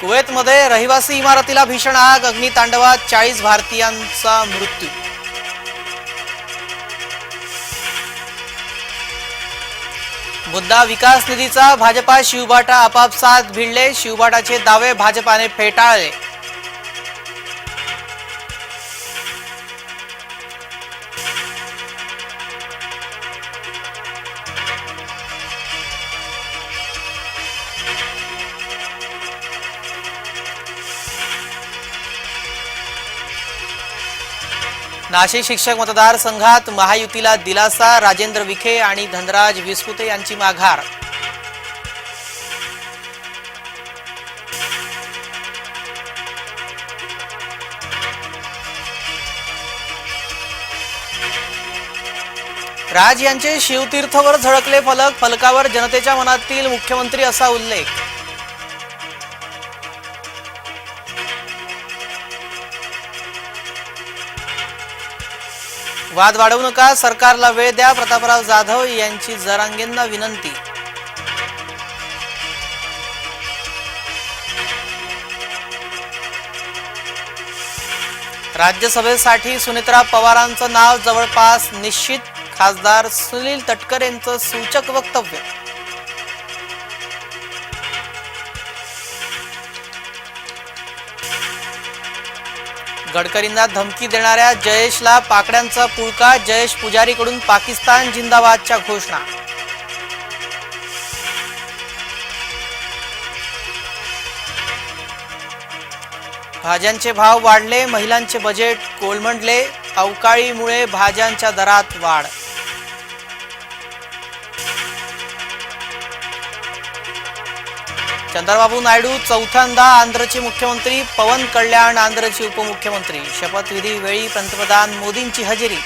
कुवेतमध्ये रहिवासी इमारतीला भीषण आग अग्नितांडवात चाळीस भारतीयांचा मृत्यू. मुद्दा विकास निधीचा भाजपा शिवबाटा आपापसात भिडले शिवबाटाचे दावे भाजपाने फेटाळले. नाशिक शिक्षक मतदारसंघात महायुतीला दिलासा राजेंद्र विखे आणि धनराज विस्पुते यांची माघार. राज यांचे शिवतीर्थवर झळकले फलक फलकावर जनतेच्या मनातील मुख्यमंत्री असा उल्लेख. वाद वाढवू नका सरकारला वेळ द्या. प्रतापराव जाधव यांची जरांगेंना विनंती. राज्यसभेसाठी सुनित्रा पवारांचं नाव जवळपास निश्चित. खासदार सुनील तटकरेंचं सूचक वक्तव्य. गडकरींना धमकी देणाऱ्या जयेशला पाकड्यांचा पुळका जयेश पुजारीकडून पाकिस्तान जिंदाबादच्या घोषणा. भाज्यांचे भाव वाढले महिलांचे बजेट कोलमडले अवकाळीमुळे भाज्यांच्या दरात वाढ. चंद्रबाबू नायडू चौथ्यांदा आंध्रचे मुख्यमंत्री पवन कल्याण आंध्रचे उपमुख्यमंत्री. शपथविधी वेळी पंतप्रधान मोदींची हजेरी